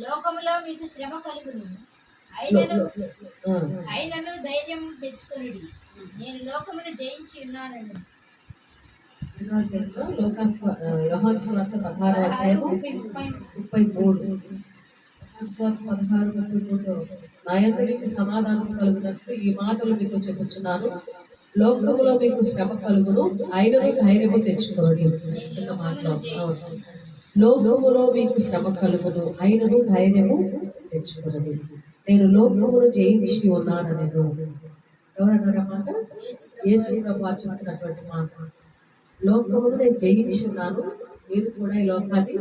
లోకములో మీకు శ్రమ కలుగును. అయినను ఆ, అయినను ధైర్యం తెచ్చుకొనుడి. నేను లోకమును జయించి ఉన్నానని. పదహారో ముప్పై మూడు. యోహాను సువార్త పదహారు ముప్పై మూడు. నా యొక్క మీకు సమాధానం కలుగునట్లు ఈ మాటలు మీకు చెప్పుచున్నాను లోకములో మీకు శ్రమ కలుగును. ఆయనను ధైర్యము తెచ్చుకోండి చిన్న మాటలో. అవును. లోకములో మీకు శ్రమ కలుగును. అయినను ధైర్యము తెచ్చుకున్నది నేను లోకమును జయించి ఉన్నాను నేను ఎవరన్నారా మాట? యేసు ప్రభు చెప్తున్నటువంటి మాట. లోకమును నేను జయించి ఉన్నాను. మీరు కూడా ఈ లోకాన్ని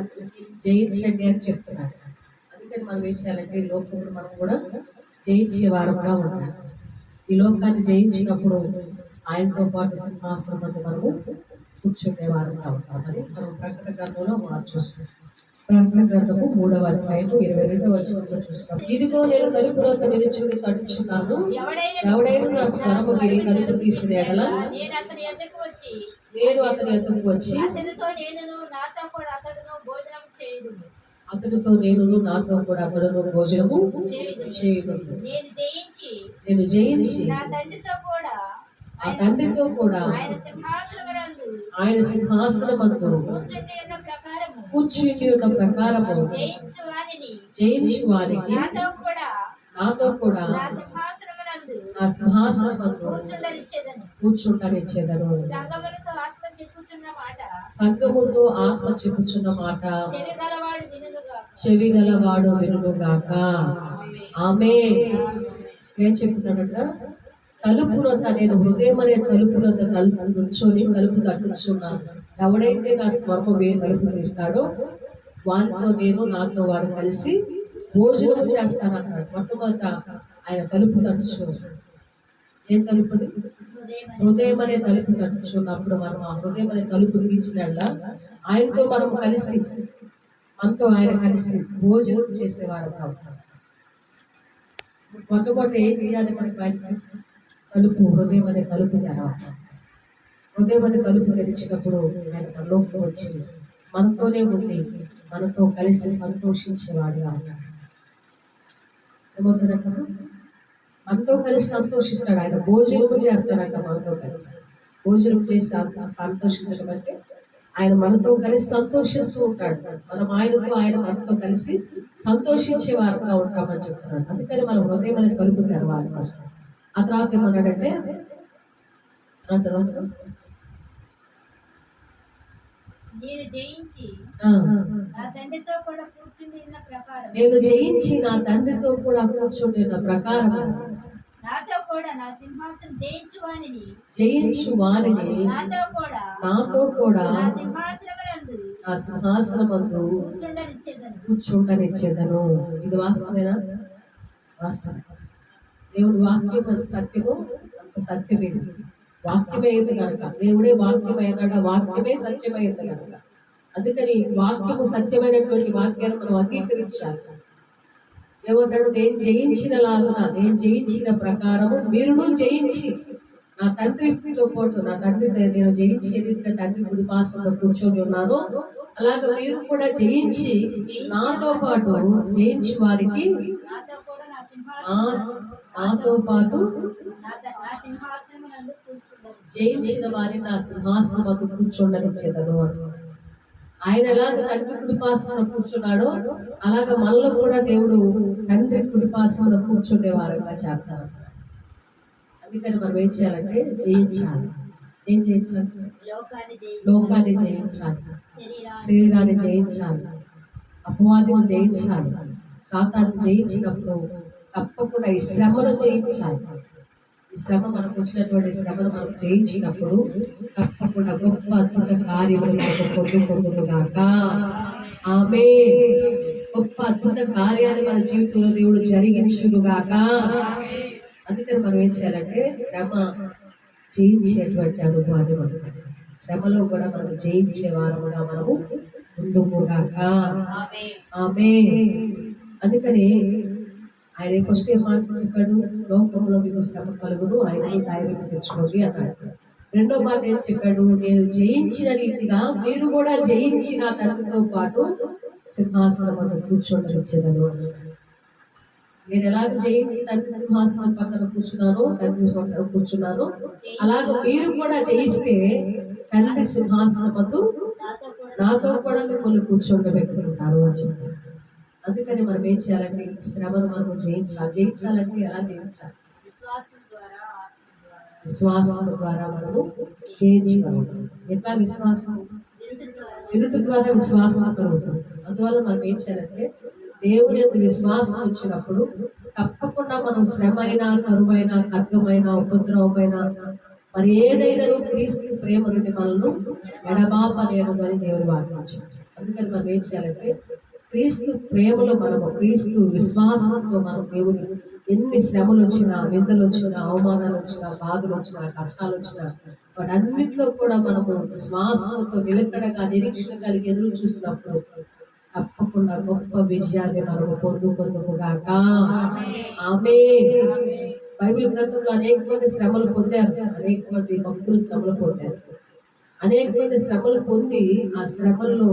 జయించండి అని చెప్తున్నాడు అందుకని మనం ఏం చేయాలంటే ఈ లోకమును మనం కూడా జయించే వారంగా ఉండాలి. ఈ లోకాన్ని జయించినప్పుడు ఆయనతో పాటు సింహాసనం అంటే మనము కూర్చునే వారంగా ఉంటామని మనం ప్రకటన గ్రంథంలో మనం చూస్తాం ప్రకటన గ్రంథము మూడవ అధ్యాయము ఇరవై రెండవ వచనంలో చూస్తాం. ఇదిగో నేను తలుపు రోత నిలుచుని తడుచున్నాను. ఎవడైనా నా స్వరము విని తలుపు తీసిన ఎడల నేను అతని ఎద్దకు వచ్చి అతనితో నేను నాతో కూడా అతడును భోజనం చేయదు అతనితో నేను నాతో కూడా అతను భోజనము చేయను నేను జయించి నేను జయించి నా తండ్రితో కూడా ఆ తండ్రితో కూడా ఆయన సింహాసనమునందు ఆయన కూర్చుండి ఉన్న ప్రకారము కూర్చుని ఉన్న ప్రకారము జయించు వారికి నాతో కూడా నాతో కూడా నా సింహాసనమునందు నా కూర్చుంటనిచ్చేదను సంగముతో ఆత్మ చెప్పుచున్న మాట చెవి గలవాడు వినుగాక ఆమె ఏం చెప్తున్నాడంట తలుపునొద్ద నేను హృదయం అనే తలుపునొద్ద తలుపు నుంచొని తలుపు తట్టుచున్నాను. ఎవడైతే నా స్వర్పం వే తలుపు తీస్తాడో వానితో నేను నాతో వాడు కలిసి భోజనము చేస్తానన్నాడు మొట్టమొదట ఆయన తలుపు తట్టుచున్నాడు ఏం తలుపుది హృదయం అనే తలుపు తట్టుచున్నప్పుడు మనం ఆ హృదయం అనే తలుపు తీసినట్ల ఆయనతో మనం కలిసి మనతో ఆయన కలిసి భోజనం చేసేవాడు అవుతాం మొట్టమొదటి ఏం తీయాలి మనకి బయట తలుపు హృదయం అనే తలుపు తెరవాలి హృదయం అనే తలుపు తెరిచినప్పుడు ఆయన మనలోకి వచ్చి మనతోనే ఉండి మనతో కలిసి సంతోషించేవాడుగా ఉన్నాడు ఏమవుతాడంట? మనతో కలిసి సంతోషిస్తాడు ఆయన. భోజనం చేస్తాడంట మనతో కలిసి. భోజనం చేసి సంతోషించడం అంటే ఆయన మనతో కలిసి సంతోషిస్తూ ఉంటాడు. మనం ఆయనతో ఆయన మనతో కలిసి సంతోషించే వారుగా ఉంటామని చెప్తున్నాడు. అందుకని మనం హృదయం అనే తలుపు తెరవాలి ఫస్ట్. ఆ తర్వాత ఏమన్నాడంటే చదవండి. నేను జయించి. నా తండ్రితో కూడా కూర్చుని ప్రకారం నేను జయించి నా తండ్రితో కూడా కూర్చుండిన ప్రకారం నాతో కూడా నా సింహాసనం జయించు జయించు నాతో కూడా నాతో కూడా నా సింహాసనమునందు నా సింహాసనమందు కూర్చుండనిచ్చేదను కూర్చుండనిచ్చేదను ఇది వాస్తవేనా వాస్తవం దేవుడు వాక్యం అంత సత్యము? అంత సత్యమే. వాక్యమే అయింది కనుక దేవుడే వాక్యమైనాడు వాక్యమే సత్యమైంది కనుక అందుకని వాక్యము సత్యమైనటువంటి వాక్యాన్ని మనం అంగీకరించాలి. ఏమంటాడు? నేను జయించిన లాగున నేను జయించిన ప్రకారము మీరును జయించి నా తండ్రితో పాటు నా తండ్రి నేను జయించి రీతిగా తండ్రి కుడిపాసంలో కూర్చొని ఉన్నాను అలాగే మీరు కూడా జయించి నాతో పాటు జయించి వారికి నాతో పాటు కూర్చుండను జయించిన వారిని నా సింహాసనం వద్ద కూర్చోండనిచ్చేదను. ఆయన ఎలాగ తండ్రి కుడిపాసన కూర్చున్నాడో అలాగ మనలో కూడా దేవుడు తండ్రి కుడిపాసన కూర్చుండే వారంగా చేస్తారు. అందుకని మనం ఏం చేయాలంటే జయించాలి. ఏం జయించాలి? లోకాన్ని జయించి లోకాన్ని జయించాలి. శరీరాన్ని జయించాలి. అపవాదిని జయించాలి. సాతాన్ని జయించినప్పుడు తప్పకుండా ఈ శ్రమను జయించాలి. ఈ శ్రమ మనకు వచ్చినటువంటి శ్రమను మనం జయించినప్పుడు తప్పకుండా గొప్ప అద్భుత కార్యములు మనకు పొందు పొందుగాక ఆమె గొప్ప అద్భుత కార్యాన్ని మన జీవితంలో దేవుడు జరిగించుగాక అందుకని మనం ఏం చేయాలంటే శ్రమ జయించేటువంటి అనుభవాన్ని మనం శ్రమలో కూడా మనం జయించే వారముగా మనము ముందుగాక ఆమె అందుకని ఆయన ఫస్ట్ ఏం మాట చెప్పాడు? లోకంలో మీకు శ్రమ కలుగును ఆయన ధైర్యం తెచ్చుకోండి అన్నాడు. రెండో మాట ఏం చెప్పాడు? నేను జయించిన రీతిగా మీరు కూడా జయించిన తండ్రితో పాటు సింహాసనం వద్ద కూర్చోండిచ్చేదను నేను ఎలాగ జయించి తండ్రి సింహాసనం పక్కన కూర్చున్నాను తండ్రి పక్కన కూర్చున్నానో అలాగ మీరు కూడా జయిస్తే తండ్రి సింహాసనం నాతో కూడా నాతో కూడా మిమ్మల్ని కూర్చోండబెట్టుకుంటారు అని చెప్పారు అందుకని మనం ఏం చేయాలంటే ఈ శ్రమను మనం జయించాలి. జయించాలంటే ఎలా జయించాలి? విశ్వాసం ద్వారా మనము జయించగలుగుతాం ఎట్లా విశ్వాసం? వినుట ద్వారా విశ్వాసం కలుగుతుంది అందువల్ల మనం ఏం చేయాలంటే దేవుని యొక్క విశ్వాసం వచ్చినప్పుడు తప్పకుండా మనం శ్రమ అయినా కరువైన ఖడ్గమైన ఉపద్రవమైన మరి ఏదైనా క్రీస్తు ప్రేమ నుండి మనల్ని ఎడబాపలేను అని దేవుని వాక్యం అందుకని మనం ఏం చేయాలంటే క్రీస్తు ప్రేమలో మనము క్రీస్తు విశ్వాసంతో మనం దేవుని ఎన్ని శ్రమలు వచ్చినా నిందలు వచ్చినా అవమానాలు వచ్చినా బాధలు వచ్చినా కష్టాలు వచ్చినా వాటన్నిటిలో కూడా మనము విశ్వాసంతో నిలకడగా నిరీక్షణ కలిగి ఎదురు చూసినప్పుడు తప్పకుండా గొప్ప విజయాన్ని మనము పొందుకొందుకుగాక ఆమె బైబిల్ గ్రంథంలో అనేక మంది శ్రమలు పొందారు. అనేక మంది భక్తులు శ్రమలు పొందారు. అనేక మంది శ్రమలు పొంది ఆ శ్రమల్లో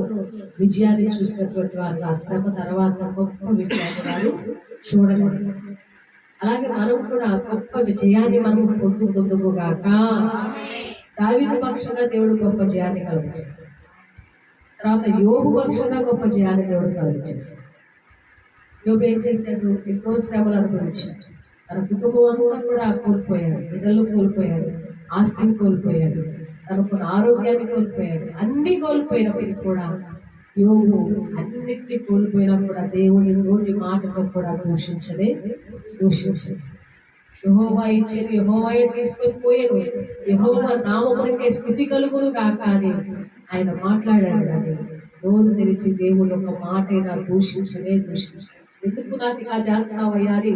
విజయాన్ని చూసినటువంటి వారు. ఆ శ్రమ తర్వాత గొప్ప విజయాన్ని వారు చూడలేదు అలాగే మనం కూడా గొప్ప విజయాన్ని మనం పొందు పొందుకోగాక దావిత పక్షంగా దేవుడు గొప్ప జయాన్ని కలుగజేశాడు. తర్వాత యోగు పక్షంగా గొప్ప జయాన్ని దేవుడు కలుగజేశాడు. యోగు ఏం చేశాడు? ఎన్నో శ్రమలు అనుభవించాడు. తన కుటుంబం అంతా కూడా కోల్పోయాడు. బిడ్డలు కోల్పోయాడు. ఆస్తిని కోల్పోయాడు. తనకున్న ఆరోగ్యాన్ని కోల్పోయాడు. అన్ని కోల్పోయినప్పటికీ కూడా యోగు అన్నిటినీ కోల్పోయినా కూడా దేవుని నోటి మాటతో కూడా దూషించదే దూషించదు యహోవా ఇచ్చేది యహోవాయే తీసుకొని పోయాను యహోవా నామకునికే స్థుతి కలుగును కాక అని ఆయన మాట్లాడాడు అని రోజు తెరిచి దేవుడు ఒక మాట అయినా దూషించలే. దూషించలేదు ఎందుకు నాకు ఇలా చేస్తున్నావయ్యా అని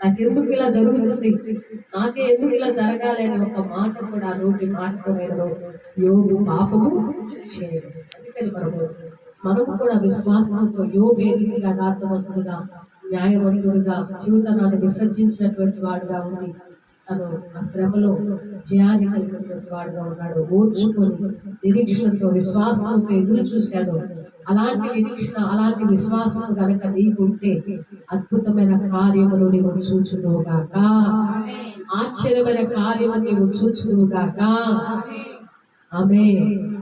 నాకెందుకు ఇలా జరుగుతుంది? నాకే ఎందుకు ఇలా జరగాలి ఒక మాట కూడా రోగి మాట్లాడలేదు యోగు పాపము చేయడు అందుకని మనము మనము కూడా విశ్వాసంతో యోగు ఏ రీతిగా యథార్థవంతుడుగా న్యాయవంతుడుగా జీవితాన్ని విసర్జించినటువంటి వాడుగా ఉండి తను ఆ శ్రమలో జయాన్ని కలిగినటువంటి వాడుగా ఉన్నాడు. ఓర్చుకొని నిరీక్షణతో విశ్వాసంతో ఎదురు చూశాడు. అలాంటి నిరీక్షణ అలాంటి విశ్వాసం కనుక నీకుంటే అద్భుతమైన కార్యములు నీవు చూచుదువుగాక ఆశ్చర్యమైన కార్యము నీవు చూచుదువుగాక ఆమె